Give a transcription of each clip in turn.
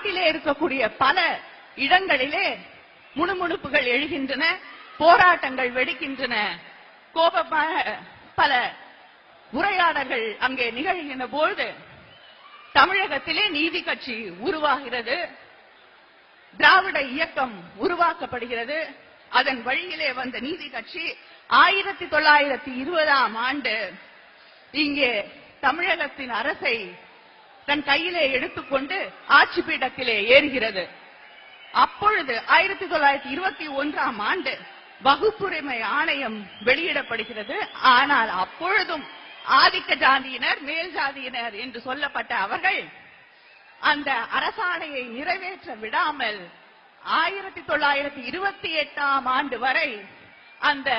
நாட்டிலே இருக்கக்கூடிய பல இடங்களிலே முணுமுணுப்புகள் எழுகின்றன போராட்டங்கள் வெடிக்கின்றன. கோபமாக பல உரையாடல்கள் அங்கே நிகழ்கின்ற பொழுது தமிழகத்திலே நீதி கட்சி உருவாகிறது. திராவிட இயக்கம் உருவாக்கப்படுகிறது. அதன் வழியிலே வந்த நீதி கட்சி ஆயிரத்தி தொள்ளாயிரத்தி இருபதாம் ஆண்டு இங்கே தமிழகத்தின் அரசை தன் கையிலே எடுத்துக்கொண்டு ஆட்சி பீடத்திலே ஏறுகிறது. அப்பொழுது ஆயிரத்தி தொள்ளாயிரத்தி இருபத்தி ஒன்றாம் ஆண்டு வகுப்புரிமை ஆணையம் வெளியிடப்படுகிறது. ஆனால் அப்பொழுதும் ஆதிக்க ஜாதியினர் மேல் ஜாதியினர் என்று சொல்லப்பட்ட அவர்கள் அந்த அரசாணையை நிறைவேற்ற விடாமல் ஆயிரத்தி தொள்ளாயிரத்தி இருபத்தி எட்டாம் ஆண்டு வரை அந்த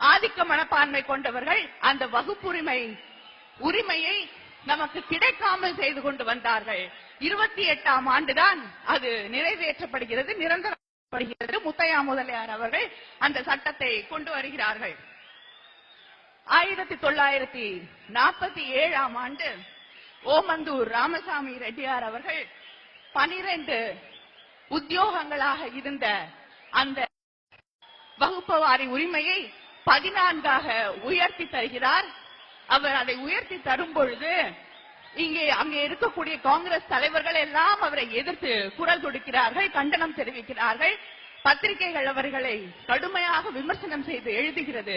ஆதிக்க மனப்பான்மை கொண்டவர்கள் அந்த வகுப்புரிமை உரிமையை நமக்கு கிடைக்காமல் செய்து கொண்டு வந்தார்கள். இருபத்தி எட்டாம் ஆண்டுதான் அது நிறைவேற்றப்படுகிறது நிரந்தரப்படுகிறது. முத்தையா முதலியார் அவர்கள் அந்த சட்டத்தை கொண்டு வருகிறார்கள். ஆயிரத்தி தொள்ளாயிரத்தி நாற்பத்தி ஏழாம் ஆண்டு ஓமந்தூர் ராமசாமி ரெட்டியார் அவர்கள் பனிரெண்டு உத்தியோகங்களாக இருந்த அந்த வகுப்பவாரி உரிமையை பதினான்காக உயர்த்தி தருகிறார். அவர் அதை உயர்த்தி தரும் பொழுது இங்கே அங்கே இருக்கக்கூடிய காங்கிரஸ் தலைவர்கள் எல்லாம் அவரை எதிர்த்து குரல் கொடுக்கிறார்கள் கண்டனம் தெரிவிக்கிறார்கள். பத்திரிகைகள் அவர்களை கடுமையாக விமர்சனம் செய்து எழுதுகிறது.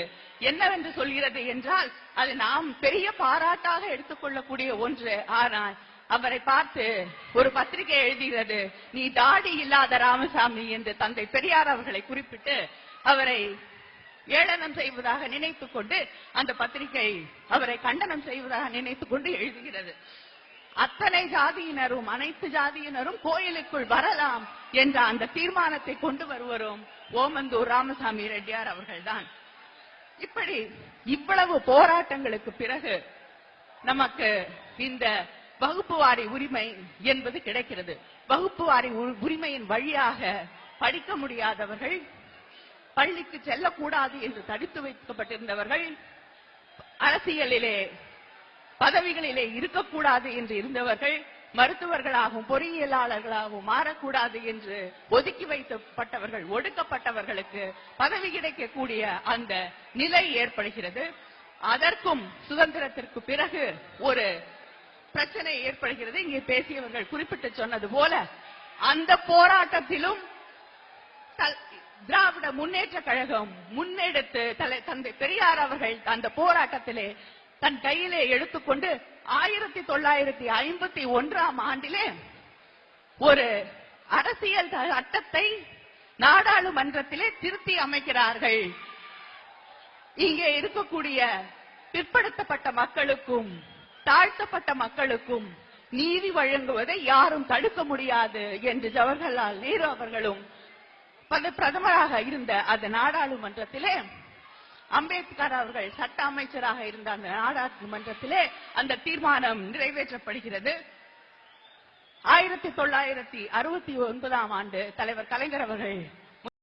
என்னவென்று சொல்கிறது என்றால் அது நாம் பெரிய பாராட்டாக எடுத்துக்கொள்ளக்கூடிய ஒன்று. ஆனால் அவரை பார்த்து ஒரு பத்திரிகை எழுதுகிறது நீ தாடி இல்லாத ராமசாமி என்று தந்தை பெரியார் அவர்களை குறிப்பிட்டு அவரை ஏளனம் செய்வதாக நினைத்துக் கொண்டு அந்த பத்திரிகை அவரை கண்டனம் செய்வதாக நினைத்துக் கொண்டு எழுதுகிறது. அத்தனை ஜாதியினரும் அனைத்து ஜாதியினரும் கோயிலுக்குள் வரலாம் என்ற அந்த தீர்மானத்தை கொண்டு வருவரும் ஓமந்தூர் ராமசாமி ரெட்டியார் அவர்கள்தான். இப்படி இவ்வளவு போராட்டங்களுக்கு பிறகு நமக்கு இந்த வகுப்புவாரி உரிமை என்பது கிடைக்கிறது. வகுப்புவாரி உ- உரிமையின் வழியாக படிக்க முடியாதவர்கள் பள்ளிக்கு செல்லக்கூடாது என்று தடுத்து வைக்கப்பட்டிருந்தவர்கள் அரசியலிலே பதவிகளிலே இருக்கக்கூடாது என்று இருந்தவர்கள் மருத்துவர்களாகவும் பொறியியலாளர்களாகவும் மாறக்கூடாது என்று ஒதுக்கி வைக்கப்பட்டவர்கள் ஒடுக்கப்பட்டவர்களுக்கு பதவி கிடைக்கக்கூடிய அந்த நிலை ஏற்படுகிறது. அதற்கும் சுதந்திரத்திற்கு பிறகு ஒரு பிரச்சனை ஏற்படுகிறது. இங்கே பேசியவர்கள் குறிப்பிட்டு சொன்னது போல அந்த போராட்டத்திலும் திராவிட முன்னேற்ற கழகம் முன்னெடுத்து தலை தந்தை பெரியார் அவர்கள் அந்த போராட்டத்திலே தன் கையிலே எடுத்துக்கொண்டு ஆயிரத்தி தொள்ளாயிரத்தி ஐம்பத்தி ஒன்றாம் ஆண்டிலே ஒரு அரசியல் சட்டத்தை நாடாளுமன்றத்திலே திருத்தி அமைக்கிறார்கள். இங்கே இருக்கக்கூடிய பிற்படுத்தப்பட்ட மக்களுக்கும் தாழ்த்தப்பட்ட மக்களுக்கும் நீதி வழங்குவதை யாரும் தடுக்க முடியாது என்று ஜவஹர்லால் நேரு அவர்களும் பிரதமராக இருந்த அந்த நாடாளுமன்றத்திலே அம்பேத்கர் அவர்கள் சட்ட அமைச்சராக இருந்த அந்த நாடாளுமன்றத்திலே அந்த தீர்மானம் நிறைவேற்றப்படுகிறது. ஆயிரத்தி தொள்ளாயிரத்தி அறுபத்தி ஒன்பதாம் ஆண்டு தலைவர் கலைஞர் அவர்கள்